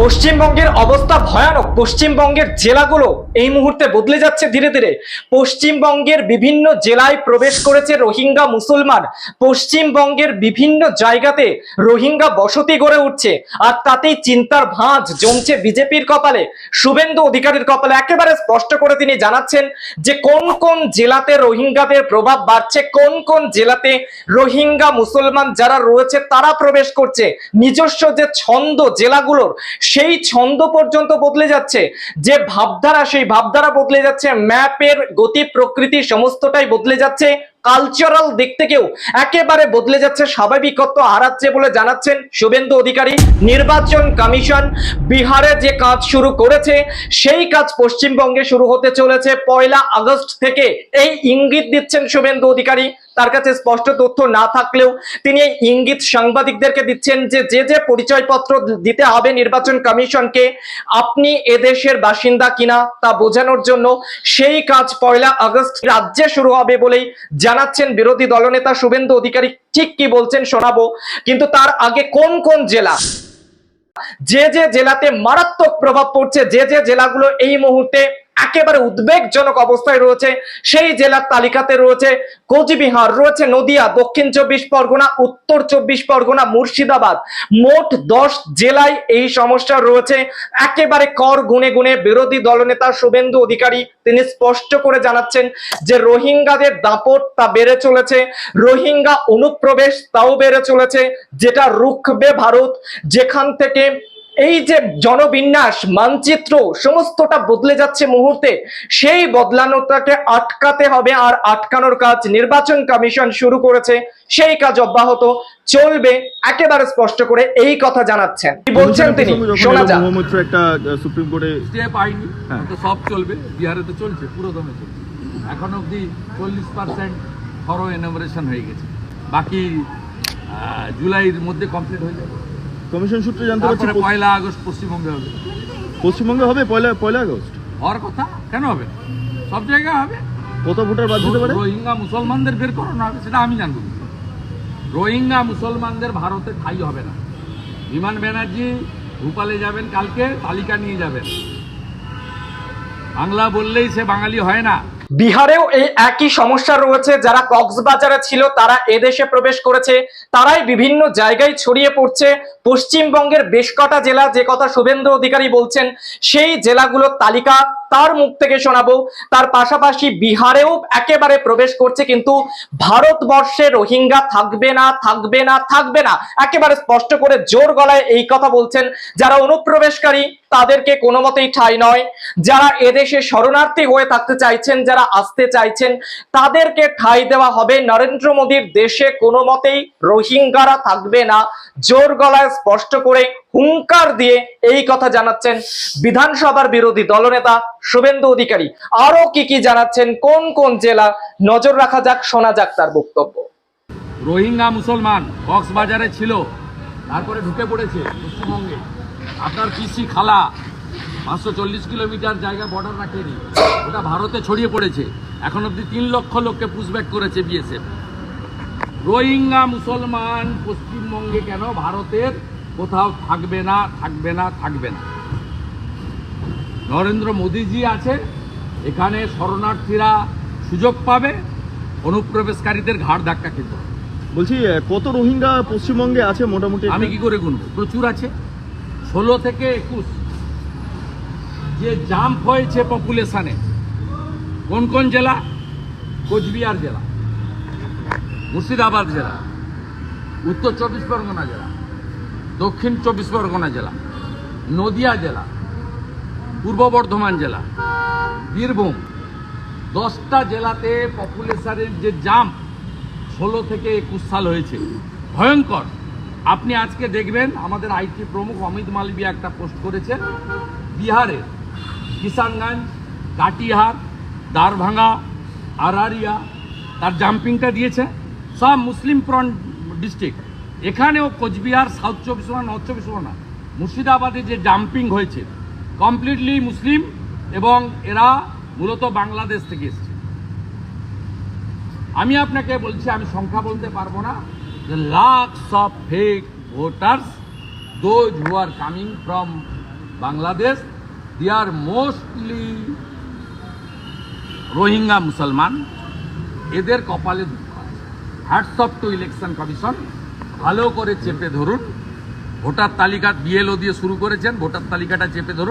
পশ্চিমবঙ্গের অবস্থা ভয়ানক। পশ্চিমবঙ্গের জেলাগুলো এই মুহূর্তে বদলে যাচ্ছে ধীরে ধীরে। পশ্চিমবঙ্গের বিভিন্ন জেলায় প্রবেশ করেছে রোহিঙ্গা মুসলমান। পশ্চিমবঙ্গের বিভিন্ন জায়গাতে রোহিঙ্গা বসতি গড়ে উঠছে। আর তাতেই চিন্তার ভাঁজ জমছে বিজেপির কপালে। শুভেন্দু অধিকারীর কপালে একেবারে স্পষ্ট করে তিনি জানাচ্ছেন যে কোন কোন জেলাতে রোহিঙ্গাদের প্রভাব বাড়ছে, কোন কোন জেলাতে রোহিঙ্গা মুসলমান যারা রয়েছে তারা প্রবেশ করছে। নিজস্ব যে ছন্দ জেলাগুলোর সেই ছন্দ পর্যন্ত বদলে যাচ্ছে। যে ভাবধারা, সেই ভাবধারা বদলে যাচ্ছে। ম্যাপের গতি, প্রকৃতি সমস্তটাই বদলে যাচ্ছে। কালচারাল দিক থেকেও একেবারে বদলে যাচ্ছে। স্বাভাবিকত্ব হারাচ্ছে বলে জানাচ্ছেন শুভেন্দু অধিকারী। নির্বাচন কমিশন বিহারে যে কাজ শুরু করেছে, সেই কাজ পশ্চিমবঙ্গে শুরু হতে চলেছে। পয়লা আগস্ট থেকে এই ইঙ্গিত দিচ্ছেন শুভেন্দু অধিকারী। তার কাছে স্পষ্ট তথ্য না থাকলেও তিনি ইঙ্গিত সাংবাদিকদেরকে দিচ্ছেন যে যে যে পরিচয়পত্র দিতে হবে নির্বাচন কমিশনকে, আপনি এদেশের বাসিন্দা কিনা তা বোঝানোর জন্য সেই কাজ পয়লা আগস্ট রাজ্যে শুরু হবে বলেই জানাচ্ছেন বিরোধী দলনেতা শুভেন্দু অধিকারী। ঠিক কি বলছেন শোনাবো, কিন্তু তার আগে কোন কোন জেলা? যে যে জেলাতে মারাত্মক প্রভাব পড়ছে, যে যে জেলাগুলো এই মুহূর্তে একেবারে উদ্বেগজনক অবস্থায় রয়েছে। সেই জেলার তালিকাতে রয়েছে কোচবিহার, রয়েছে নদিয়া, দক্ষিণ চব্বিশ পরগনা, উত্তর চব্বিশ পরগনা, মুর্শিদাবাদ। মোট দশ জেলায় এই সমস্যা রয়েছে। একেবারে কর গুনে গুনে বিরোধী দলনেতা শুভেন্দু অধিকারী তিনি স্পষ্ট করে জানাচ্ছেন যে রোহিঙ্গাদের দাপট তা বেড়ে চলেছে। রোহিঙ্গা অনুপ্রবেশ তাও বেড়ে চলেছে, যেটা রুখবে ভারত। যেখান থেকে এই যে জনবিন্যাস মানচিত্র সমস্তটা বদলে যাচ্ছে মুহূর্তে সেই বদলানোটাকে আটকাতে হবে আর আটকানোর কাজ নির্বাচন কমিশন শুরু করেছে সেই কাজ অব্যাহত চলবে একেবারে স্পষ্ট করে এই কথা জানাচ্ছেন। কি বলছেন তিনি? শোনা যাক। একটা সুপ্রিম কোর্টে স্টে পাইনি। তো সব চলবে বিহারে তো চলছে পুরো দমে চলছে। এখন অবধি চল্লিশ পার্সেন্ট থরো এনামোরেশন হয়ে গেছে। বাকি আহ, জুলাইয়ের মধ্যে কমপ্লিট হয়ে যাবে। কমিশন সূত্রে জানতে পারছি তারপরে পয়লা আগস্ট পশ্চিমবঙ্গে হবে। পশ্চিমবঙ্গে হবে পয়লা পয়লা আগস্ট? হওয়ার কথা? কেন হবে? সব জায়গায় হবে? কত ভোটার বাদ দিতে পারে? রোহিঙ্গা মুসলমানদের বের করানো হবে সেটা আমি জানব। রোহিঙ্গা মুসলমানদের ভারতে ঠাই হবে না। বিমান ব্যানার্জি ভূপালে যাবেন কালকে তালিকা নিয়ে যাবেন। বাংলা বললেই সে বাঙালি হয় না। বিহারেও এই একই সমস্যা রয়েছে। যারা কক্সবাজারে ছিল, তারা এদেশে প্রবেশ করেছে। তারাই বিভিন্ন জায়গায় ছড়িয়ে পড়ছে। পশ্চিমবঙ্গের বেশ কটা জেলা, যে কথা শুভেন্দু অধিকারী বলছেন, সেই জেলাগুলোর তালিকা তার মুখ থেকে শোনাবো। তার পাশাপাশি বিহারেও একেবারে প্রবেশ করছে কিন্তু ভারতবর্ষে রোহিঙ্গা থাকবে না থাকবে না থাকবে না। একেবারে স্পষ্ট করে জোর গলায় এই কথা বলছেন। যারা অনুপ্রবেশকারী, তাদেরকে কোনো মতেই ঠাঁই নয়। যারা এদেশে শরণার্থী হয়ে থাকতে চাইছেন, যারা আসতে চাইছেন, তাদেরকে ঠাঁই দেওয়া হবে। নরেন্দ্র মোদীর দেশে কোনো মতেই রোহিঙ্গারা থাকবে না। জোর গলায় স্পষ্ট করে হুঙ্কার দিয়ে এই কথা জানাচ্ছেন বিধানসভার বিরোধী দলনেতা শুভেন্দু অধিকারী। আরও কি কি জানাচ্ছেন, কোন কোন জেলা? নজর রাখা যাক, শোনা যাক তার বক্তব্য। রোহিঙ্গা মুসলমান কক্সবাজারে ছিল, তারপরে ঢুকে পড়েছে পশ্চিমবঙ্গে। আপনার পিসি খালা, পাঁচশো চল্লিশ কিলোমিটার জায়গা বর্ডার রাখেনি, ওটা ভারতে ছড়িয়ে পড়েছে। এখন অবধি তিন লক্ষ লোককে পুষব্যাক করেছে বিএসএফ রোহিঙ্গা মুসলমান পশ্চিমবঙ্গে কেন ভারতের কোথাও থাকবে না থাকবে না থাকবে না। নরেন্দ্র মোদীজি আছে এখানে শরণার্থীরা সুযোগ পাবে অনুপ্রবেশকারীদের ঘাড় ধাক্কা খেতে হবে। বলছি কত রোহিঙ্গা পশ্চিমবঙ্গে আছে মোটামুটি? আমি কি করে গুনবো? প্রচুর আছে। ষোলো থেকে একুশ। যে জাম্প হয়েছে পপুলেশনে কোন কোন জেলা? কোচবিহার জেলা মুর্শিদাবাদ জেলা উত্তর চব্বিশ পরগনা জেলা। দক্ষিণ চব্বিশ পরগনা জেলা, নদিয়া জেলা, পূর্ব বর্ধমান জেলা, বীরভূম, দশটা জেলাতে পপুলেশনের যে জাম্প ষোলো থেকে একুশ সাল হয়েছে। ভয়ঙ্কর। আপনি আজকে দেখবেন আমাদের আইটি প্রমুখ অমিত মালবিয়া একটা পোস্ট করেছে। বিহারের কিষানগঞ্জ, কাটিহার, দারভাঙ্গা, আরারিয়া তার জাম্পিংটা দিয়েছে। সব মুসলিম প্রন ডিস্ট্রিক্ট। এখানেও কোচবিহার, সাউথ চব্বিশ পরগনা, নর্থ চব্বিশ পরগনা, মুর্শিদাবাদে যে জাম্পিং হয়েছে কমপ্লিটলি মুসলিম এবং এরা মূলত বাংলাদেশ থেকে এসেছে। আমি আপনাকে বলছি, আমি সংখ্যা বলতে পারব না, যে lakhs of fake voters those who are coming from Bangladesh the are mostly Rohingya মুসলমান। এদের কপালে দুঃখ hats off to election commission ভালো করে চেপে ধরুন। ভোটার তালিকা বিএলও দিয়ে শুরু করেছেন ভোটার তালিকাটা চেপে ধরুন।